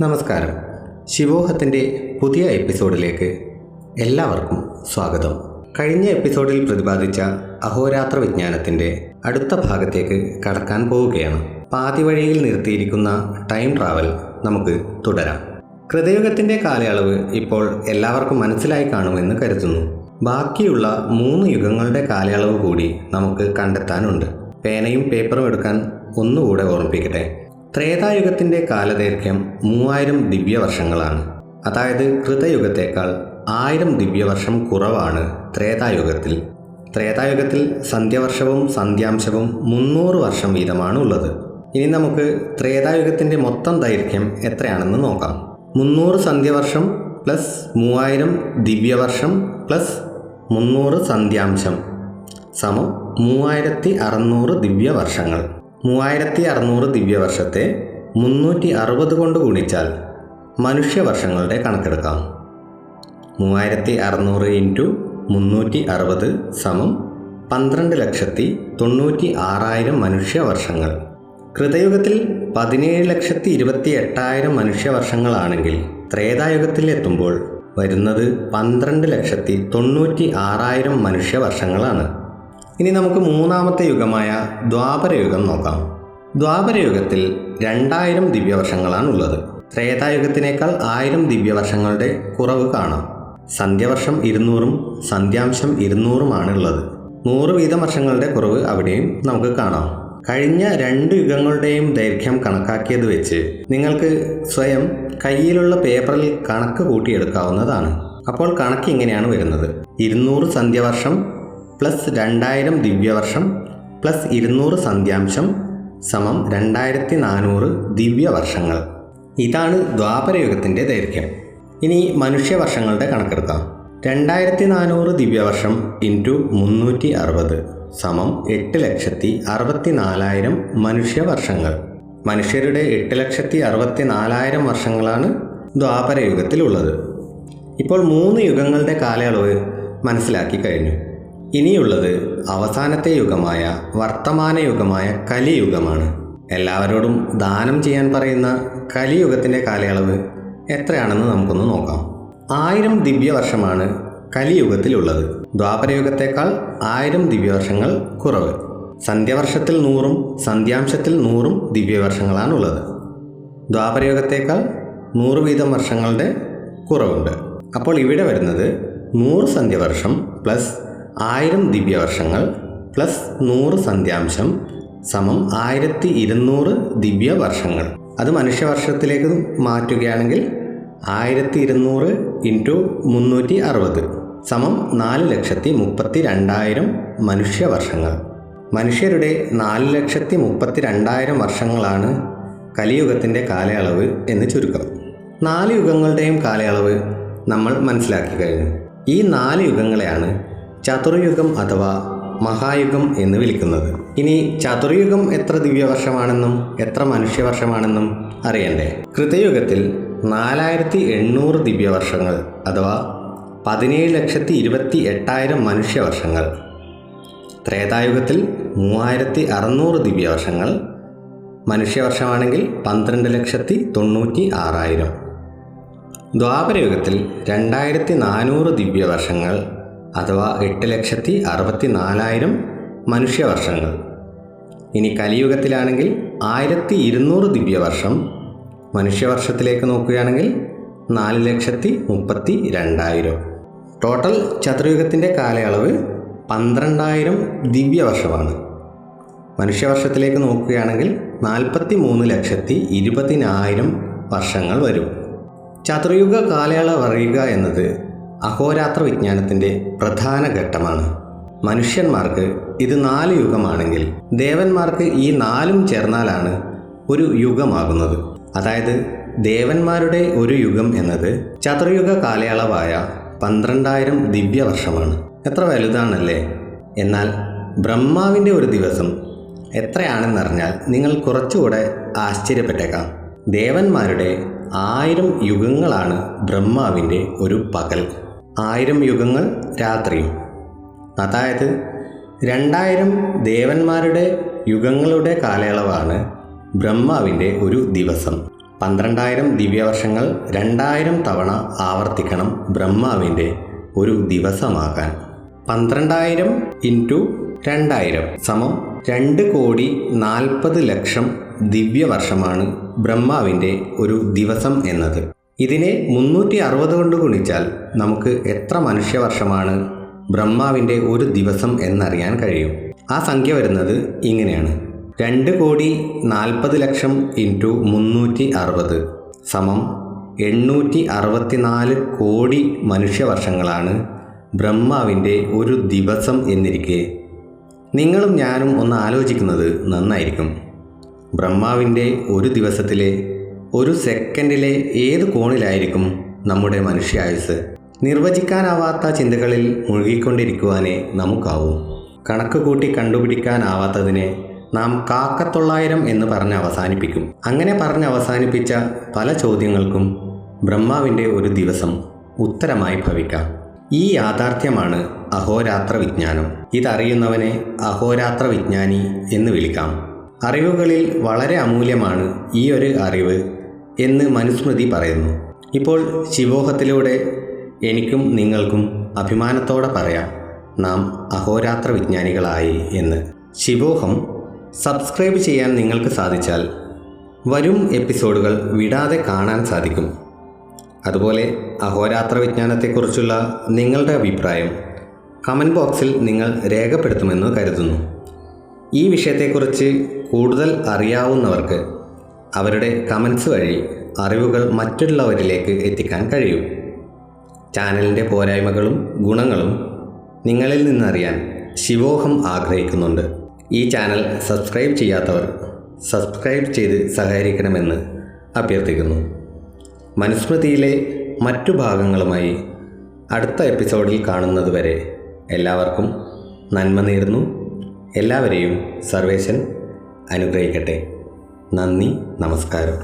നമസ്കാരം. ശിവോഹത്തിന്റെ പുതിയ എപ്പിസോഡിലേക്ക് എല്ലാവർക്കും സ്വാഗതം. കഴിഞ്ഞ എപ്പിസോഡിൽ പ്രതിപാദിച്ച അഹോരാത്ര വിജ്ഞാനത്തിന്റെ അടുത്ത ഭാഗത്തേക്ക് കടക്കാൻ പോവുകയാണ്. പാതി വഴിയിൽ നിർത്തിയിരിക്കുന്ന ടൈം ട്രാവൽ നമുക്ക് തുടരാം. കൃതയുഗത്തിന്റെ കാലയളവ് ഇപ്പോൾ എല്ലാവർക്കും മനസ്സിലായി കാണുമെന്ന് കരുതുന്നു. ബാക്കിയുള്ള മൂന്ന് യുഗങ്ങളുടെ കാലയളവ് കൂടി നമുക്ക് കണ്ടെത്താനുണ്ട്. പേനയും പേപ്പറും എടുക്കാൻ ഒന്നുകൂടെ ഓർമ്മിപ്പിക്കട്ടെ. ത്രേതായുഗത്തിന്റെ കാലദൈർഘ്യം മൂവായിരം ദിവ്യവർഷങ്ങളാണ്. അതായത് കൃതയുഗത്തേക്കാൾ ആയിരം ദിവ്യവർഷം കുറവാണ് ത്രേതായുഗത്തിൽ. ത്രേതായുഗത്തിൽ സന്ധ്യവർഷവും സന്ധ്യാംശവും മുന്നൂറ് വർഷം വീതമാണ് ഉള്ളത്. ഇനി നമുക്ക് ത്രേതായുഗത്തിന്റെ മൊത്തം ദൈർഘ്യം എത്രയാണെന്ന് നോക്കാം. മുന്നൂറ് സന്ധ്യവർഷം പ്ലസ് മൂവായിരം ദിവ്യവർഷം പ്ലസ് മുന്നൂറ് സന്ധ്യാംശം സമം മൂവായിരത്തി അറുന്നൂറ് ദിവ്യവർഷങ്ങൾ. മൂവായിരത്തി അറുന്നൂറ് ദിവ്യവർഷത്തെ മുന്നൂറ്റി അറുപത് കൊണ്ട് ഗുണിച്ചാൽ മനുഷ്യവർഷങ്ങളുടെ കണക്കെടുക്കാം. മൂവായിരത്തി അറുന്നൂറ് ഇന്റു മുന്നൂറ്റി അറുപത് സമം പന്ത്രണ്ട് ലക്ഷത്തി തൊണ്ണൂറ്റി ആറായിരം മനുഷ്യവർഷങ്ങൾ. കൃതയുഗത്തിൽ പതിനേഴ് ലക്ഷത്തി ഇരുപത്തി എട്ടായിരം മനുഷ്യവർഷങ്ങളാണെങ്കിൽ ത്രേതായുഗത്തിൽ എത്തുമ്പോൾ വരുന്നത് പന്ത്രണ്ട് ലക്ഷത്തി തൊണ്ണൂറ്റി ആറായിരം മനുഷ്യവർഷങ്ങളാണ്. ഇനി നമുക്ക് മൂന്നാമത്തെ യുഗമായ ദ്വാപരയുഗം നോക്കാം. ദ്വാപരയുഗത്തിൽ രണ്ടായിരം ദിവ്യവർഷങ്ങളാണുള്ളത്. ത്രേതായുഗത്തിനേക്കാൾ ആയിരം ദിവ്യവർഷങ്ങളുടെ കുറവ് കാണാം. സന്ധ്യവർഷം ഇരുന്നൂറും സന്ധ്യാംശം ഇരുന്നൂറുമാണ് ഉള്ളത് നൂറ് വീതം വർഷങ്ങളുടെ കുറവ് അവിടെയും നമുക്ക് കാണാം. കഴിഞ്ഞ രണ്ട് യുഗങ്ങളുടെയും ദൈർഘ്യം കണക്കാക്കിയത് വെച്ച് നിങ്ങൾക്ക് സ്വയം കയ്യിലുള്ള പേപ്പറിൽ കണക്ക് കൂട്ടിയെടുക്കാവുന്നതാണ്. അപ്പോൾ കണക്ക് ഇങ്ങനെയാണ് വരുന്നത്. ഇരുന്നൂറ് സന്ധ്യവർഷം പ്ലസ് രണ്ടായിരം ദിവ്യവർഷം പ്ലസ് ഇരുന്നൂറ് സന്ധ്യാംശം സമം രണ്ടായിരത്തി നാനൂറ് ദിവ്യവർഷങ്ങൾ. ഇതാണ് ദ്വാപരയുഗത്തിന്റെ ദൈർഘ്യം. ഇനി മനുഷ്യവർഷങ്ങളുടെ കണക്കെടുക്കാം. രണ്ടായിരത്തി നാനൂറ് ദിവ്യവർഷം ഇന്റു മുന്നൂറ്റി അറുപത് സമം എട്ട് ലക്ഷത്തി അറുപത്തി നാലായിരം മനുഷ്യവർഷങ്ങൾ. മനുഷ്യരുടെ എട്ട് ലക്ഷത്തി അറുപത്തി നാലായിരം വർഷങ്ങളാണ് ദ്വാപരയുഗത്തിലുള്ളത്. ഇപ്പോൾ മൂന്ന് യുഗങ്ങളുടെ കാലയളവ് മനസ്സിലാക്കി കഴിഞ്ഞു. ഇനിയുള്ളത് അവസാനത്തെ യുഗമായ വർത്തമാന യുഗമായ കലിയുഗമാണ്. എല്ലാവരോടും ദാനം ചെയ്യാൻ പറയുന്ന കലിയുഗത്തിന്റെ കാലയളവ് എത്രയാണെന്ന് നമുക്കൊന്ന് നോക്കാം. ആയിരം ദിവ്യവർഷമാണ് കലിയുഗത്തിലുള്ളത്. ദ്വാപരയുഗത്തേക്കാൾ ആയിരം ദിവ്യവർഷങ്ങൾ കുറവ്. സന്ധ്യവർഷത്തിൽ നൂറും സന്ധ്യാംശത്തിൽ നൂറും ദിവ്യവർഷങ്ങളാണുള്ളത്. ദ്വാപരയുഗത്തേക്കാൾ നൂറ് വീതം വർഷങ്ങളുടെ കുറവുണ്ട്. അപ്പോൾ ഇവിടെ വരുന്നത് നൂറ് സന്ധ്യവർഷം പ്ലസ് ആയിരം ദിവ്യവർഷങ്ങൾ പ്ലസ് നൂറ് സന്ധ്യാംശം സമം ആയിരത്തി ഇരുന്നൂറ് ദിവ്യവർഷങ്ങൾ. അത് മനുഷ്യവർഷത്തിലേക്ക് മാറ്റുകയാണെങ്കിൽ ആയിരത്തി ഇരുന്നൂറ് ഇന്റു മുന്നൂറ്റി അറുപത് സമം നാല് ലക്ഷത്തി മുപ്പത്തി രണ്ടായിരം മനുഷ്യവർഷങ്ങൾ. മനുഷ്യരുടെ നാല് ലക്ഷത്തി മുപ്പത്തി രണ്ടായിരം വർഷങ്ങളാണ് കലിയുഗത്തിന്റെ കാലയളവ് എന്ന് ചുരുക്കം. നാല് യുഗങ്ങളുടെയും കാലയളവ് നമ്മൾ മനസ്സിലാക്കി കഴിഞ്ഞു. ഈ നാല് യുഗങ്ങളെയാണ് ചതുർയുഗം അഥവാ മഹായുഗം എന്ന് വിളിക്കുന്നത്. ഇനി ചതുർയുഗം എത്ര ദിവ്യവർഷമാണെന്നും എത്ര മനുഷ്യവർഷമാണെന്നും അറിയണ്ടേ? കൃതയുഗത്തിൽ നാലായിരത്തി എണ്ണൂറ് ദിവ്യവർഷങ്ങൾ അഥവാ പതിനേഴ് ലക്ഷത്തി ഇരുപത്തി എട്ടായിരം മനുഷ്യവർഷങ്ങൾ. ത്രേതായുഗത്തിൽ മൂവായിരത്തി അറുന്നൂറ് ദിവ്യവർഷങ്ങൾ. മനുഷ്യവർഷമാണെങ്കിൽ പന്ത്രണ്ട് ലക്ഷത്തി തൊണ്ണൂറ്റി ആറായിരം ദ്വാപരയുഗത്തിൽ രണ്ടായിരത്തി നാനൂറ് ദിവ്യവർഷങ്ങൾ. അഥവാ എട്ട് ലക്ഷത്തി അറുപത്തി നാലായിരം മനുഷ്യവർഷങ്ങൾ. ഇനി കലിയുഗത്തിലാണെങ്കിൽ ആയിരത്തി ഇരുന്നൂറ് ദിവ്യവർഷം. മനുഷ്യവർഷത്തിലേക്ക് നോക്കുകയാണെങ്കിൽ നാല് ലക്ഷത്തി മുപ്പത്തി രണ്ടായിരം. ടോട്ടൽ ചതുർയുഗത്തിന്റെ കാലയളവ് പന്ത്രണ്ടായിരം ദിവ്യവർഷമാണ്. മനുഷ്യവർഷത്തിലേക്ക് നോക്കുകയാണെങ്കിൽ നാൽപ്പത്തി മൂന്ന് ലക്ഷത്തി ഇരുപതിനായിരം വർഷങ്ങൾ വരും. ചതുർയുഗ കാലയളവ് അറിയുക എന്നത് അഹോരാത്ര വിജ്ഞാനത്തിന്റെ പ്രധാന ഘട്ടമാണ്. മനുഷ്യന്മാർക്ക് ഇത് നാല് യുഗമാണെങ്കിൽ ദേവന്മാർക്ക് ഈ നാലും ചേർന്നാലാണ് ഒരു യുഗമാകുന്നത്. അതായത് ദേവന്മാരുടെ ഒരു യുഗം എന്നത് ചതുർയുഗ കാലയളവായ പന്ത്രണ്ടായിരം ദിവ്യവർഷമാണ്. എത്ര വലുതാണല്ലേ? എന്നാൽ ബ്രഹ്മാവിന്റെ ഒരു ദിവസം എത്രയാണെന്നറിഞ്ഞാൽ നിങ്ങൾ കുറച്ചുകൂടെ ആശ്ചര്യപ്പെട്ടേക്കാം. ദേവന്മാരുടെ ആയിരം യുഗങ്ങളാണ് ബ്രഹ്മാവിന്റെ ഒരു പകൽ. ആയിരം യുഗങ്ങൾ രാത്രിയും. അതായത് രണ്ടായിരം ദേവന്മാരുടെ യുഗങ്ങളുടെ കാലയളവാണ് ബ്രഹ്മാവിന്റെ ഒരു ദിവസം. പന്ത്രണ്ടായിരം ദിവ്യവർഷങ്ങൾ രണ്ടായിരം തവണ ആവർത്തിക്കണം ബ്രഹ്മാവിന്റെ ഒരു ദിവസമാകാൻ. പന്ത്രണ്ടായിരം ഇന്റു രണ്ടായിരം സമം രണ്ട് കോടി നാൽപ്പത് ലക്ഷം ദിവ്യവർഷമാണ് ബ്രഹ്മാവിന്റെ ഒരു ദിവസം എന്നത്. ഇതിനെ മുന്നൂറ്റി അറുപത് കൊണ്ട് ഗുണിച്ചാൽ നമുക്ക് എത്ര മനുഷ്യവർഷമാണ് ബ്രഹ്മാവിന്റെ ഒരു ദിവസം എന്നറിയാൻ കഴിയും. ആ സംഖ്യ വരുന്നത് ഇങ്ങനെയാണ്. രണ്ട് കോടി നാൽപ്പത് ലക്ഷം ഇന്റു മുന്നൂറ്റി അറുപത് സമം എണ്ണൂറ്റി അറുപത്തിനാല് കോടി മനുഷ്യവർഷങ്ങളാണ് ബ്രഹ്മാവിന്റെ ഒരു ദിവസം എന്നിരിക്കെ. നിങ്ങളും ഞാനും ഒന്ന് ആലോചിക്കുന്നത് നന്നായിരിക്കും. ബ്രഹ്മാവിന്റെ ഒരു ദിവസത്തിലെ ഒരു സെക്കൻഡിലെ ഏത് കോണിലായിരിക്കും നമ്മുടെ മനുഷ്യായുസ്? നിർവചിക്കാനാവാത്ത ചിന്തകളിൽ മുഴുകിക്കൊണ്ടിരിക്കുവാനേ നമുക്കാവൂ. കണക്ക് കൂട്ടി കണ്ടുപിടിക്കാനാവാത്തതിനെ നാം കാക്കത്തൊള്ളായിരം എന്ന് പറഞ്ഞ് അവസാനിപ്പിക്കും. അങ്ങനെ പറഞ്ഞ് അവസാനിപ്പിച്ച പല ചോദ്യങ്ങൾക്കും ബ്രഹ്മാവിന്റെ ഒരു ദിവസം ഉത്തരമായി ഭവിക്കാം. ഈ യാഥാർത്ഥ്യമാണ് അഹോരാത്ര വിജ്ഞാനം ഇതറിയുന്നവനെ അഹോരാത്ര വിജ്ഞാനി എന്ന് വിളിക്കാം. അറിവുകളിൽ വളരെ അമൂല്യമാണ് ഈ ഒരു അറിവ് എന്ന് മനുസ്മൃതി പറയുന്നു. ഇപ്പോൾ ശിവോഹത്തിലൂടെ എനിക്കും നിങ്ങൾക്കും അഭിമാനത്തോടെ പറയാം. നാം അഹോരാത്ര വിജ്ഞാനികളായി എന്ന്. ശിവോഹം സബ്സ്ക്രൈബ് ചെയ്യാൻ നിങ്ങൾക്ക് സാധിച്ചാൽ വരും എപ്പിസോഡുകൾ വിടാതെ കാണാൻ സാധിക്കും. അതുപോലെ അഹോരാത്ര വിജ്ഞാനത്തെക്കുറിച്ചുള്ള നിങ്ങളുടെ അഭിപ്രായം കമന്റ് ബോക്സിൽ നിങ്ങൾ രേഖപ്പെടുത്തുമെന്ന് കരുതുന്നു. ഈ വിഷയത്തെക്കുറിച്ച് കൂടുതൽ അറിയാവുന്നവർക്ക് അവരുടെ കമൻസ് വഴി അറിവുകൾ മറ്റുള്ളവരിലേക്ക് എത്തിക്കാൻ കഴിയും. ചാനലിന്റെ പോരായ്മകളും ഗുണങ്ങളും നിങ്ങളിൽ നിന്നറിയാൻ ശിവോഹം ആഗ്രഹിക്കുന്നുണ്ട്. ഈ ചാനൽ സബ്സ്ക്രൈബ് ചെയ്യാത്തവർ സബ്സ്ക്രൈബ് ചെയ്ത് സഹകരിക്കണമെന്ന് അഭ്യർത്ഥിക്കുന്നു. മനുസ്മൃതിയിലെ മറ്റു ഭാഗങ്ങളുമായി അടുത്ത എപ്പിസോഡിൽ കാണുന്നതുവരെ എല്ലാവർക്കും നന്മ നേരുന്നു. എല്ലാവരെയും സർവേശൻ അനുഗ്രഹിക്കട്ടെ. നന്ദി നമസ്കാരം.